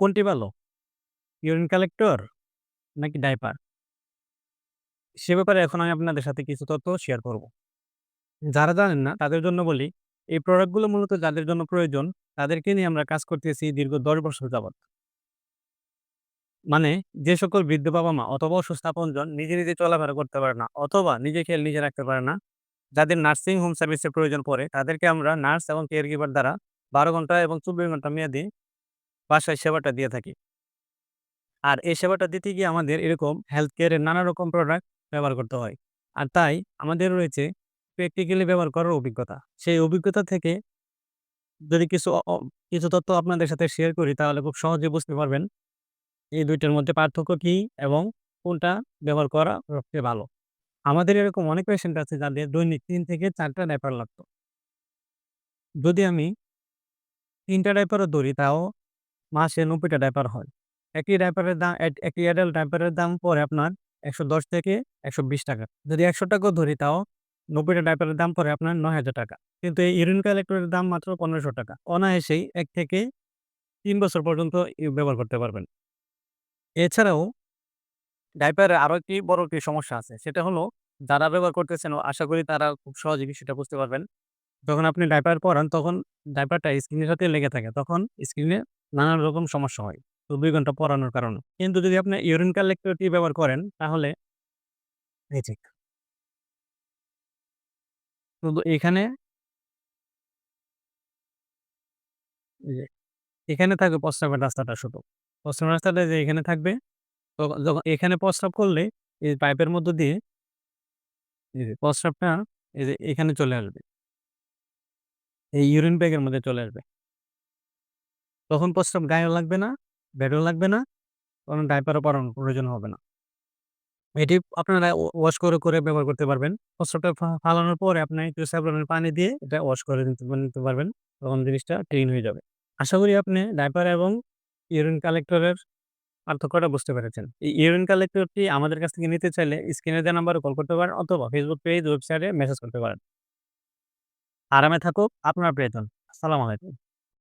কোনটি ভালো? Urine collector নাকি ডাইপার? সে ব্যাপারে এখন আমি আপনাদের সাথে কিছু তথ্য শেয়ার করব। যারা জানেন না তাদের জন্য বলি, এই প্রোডাক্টগুলো মূলত যাদের জন্য প্রয়োজন তাদেরকে নিয়ে আমরা কাজ করতেছি দীর্ঘ ১০ বছর যাবৎ। মানে যে সকল বৃদ্ধ বাবা-মা অথবা অসুস্থ আপনজন নিজে, নিজে চলাফেরা করতে পারে না অথবা নিজে খেয়াল নিজে রাখতে পারে না, যাদের নার্সিং হোম সার্ভিসের প্রয়োজন পড়ে তাদেরকে আমরা নার্স এবং কেয়ার গিভার দ্বারা ১২ ঘণ্টা এবং ২৪ ঘণ্টা মেয়াদি বাসায় সেবাটা দিয়ে থাকি। আর এই সেবাটা দিতে গিয়ে আমাদের এরকম হেলথ কেয়ারের নানা রকম প্রোডাক্ট ব্যবহার করতে হয়। আর তাই আমাদের রয়েছে প্র্যাকটিক্যালি ব্যবহার করার অভিজ্ঞতা। সেই অভিজ্ঞতা থেকে যদি কিছু কিছু তথ্য আপনাদের সাথে শেয়ার করি, তাহলে খুব সহজে বুঝতে পারবেন এই দুইটার মধ্যে পার্থক্য কি এবং কোনটা ব্যবহার করা সবচেয়ে ভালো। আমাদের এরকম অনেক পেশেন্ট আছে যাদের দৈনিক তিন থেকে ৪ টা ডাইপার লাগতো। যদি আমি ৩ টা ডাইপারও ধরি, তাও মাসে ৯০ টা ডাইপার হয়। একই ডাইপারের দাম একই অ্যাডাল্ট ডাইপারের দাম পড়ে আপনার ৳১১০ থেকে ৳১২০ যদি একশো টাকাও ধরি তাও ৯০ টা ডাইপারের দাম পড়ে আপনার ৳৯,০০০ কিন্তু এই ইউরিন কালেক্টরের দাম মাত্র ৳১৫০০ অনায়াসেই এক থেকে তিন বছর পর্যন্ত ব্যবহার করতে পারবেন। এছাড়াও ডাইপারের আরও একটি বড় একটি সমস্যা আছে। সেটা হলো যারা ব্যবহার করতেছেন আশা করি তারা খুব সহজেই বিষয়টা বুঝতে পারবেন। যখন আপনি ডাইপার পরান তখন ডাইপারটা স্ক্রিনের সাথে লেগে থাকে। তখন স্কিনে নানান রকম সমস্যা হয়। ২৪ ঘণ্টা পরানোর কারণে। কিন্তু যদি আপনি ইউরিন কালেক্টরটি ব্যবহার করেন তাহলে এখানে এখানে থাকবে প্রস্রাবের রাস্তাটা শুধু। প্রস্রাবের রাস্তাটা যে এখানে থাকবে, তো যখন এখানে প্রস্রাব করলে এই পাইপের মধ্য দিয়ে এই যে প্রস্রাবটা এই যে এখানে চলে আসবে। এই ইউরিন ব্যাগের মধ্যে চলে আসবে। তখন প্রস্রাব গায়েও লাগবে না, বেডও লাগবে না, কোনো ডাইপারও পরানোর প্রয়োজন হবে না। এটি আপনারা ওয়াশ করে, করে ব্যবহার করতে পারবেন। প্রস্রাবটা ফালানোর পরে আপনি একটু স্যাভলনের পানি দিয়ে এটা ওয়াশ করে নিতে নিতে পারবেন। তখন জিনিসটা ক্লিন হয়ে যাবে। আশা করি আপনি ডাইপার এবং ইউরিন কালেক্টরের পার্থক্যটা বুঝতে পেরেছেন। এই ইউরিন কালেক্টরটি আমাদের কাছ থেকে নিতে চাইলে স্ক্রিনে দেওয়া নাম্বারে কল করতে পারেন অথবা ফেসবুক পেজ, ওয়েবসাইটে মেসেজ করতে পারেন। আরামে থাকুক আপনার প্রিয়জন। আসসালামু আলাইকুম।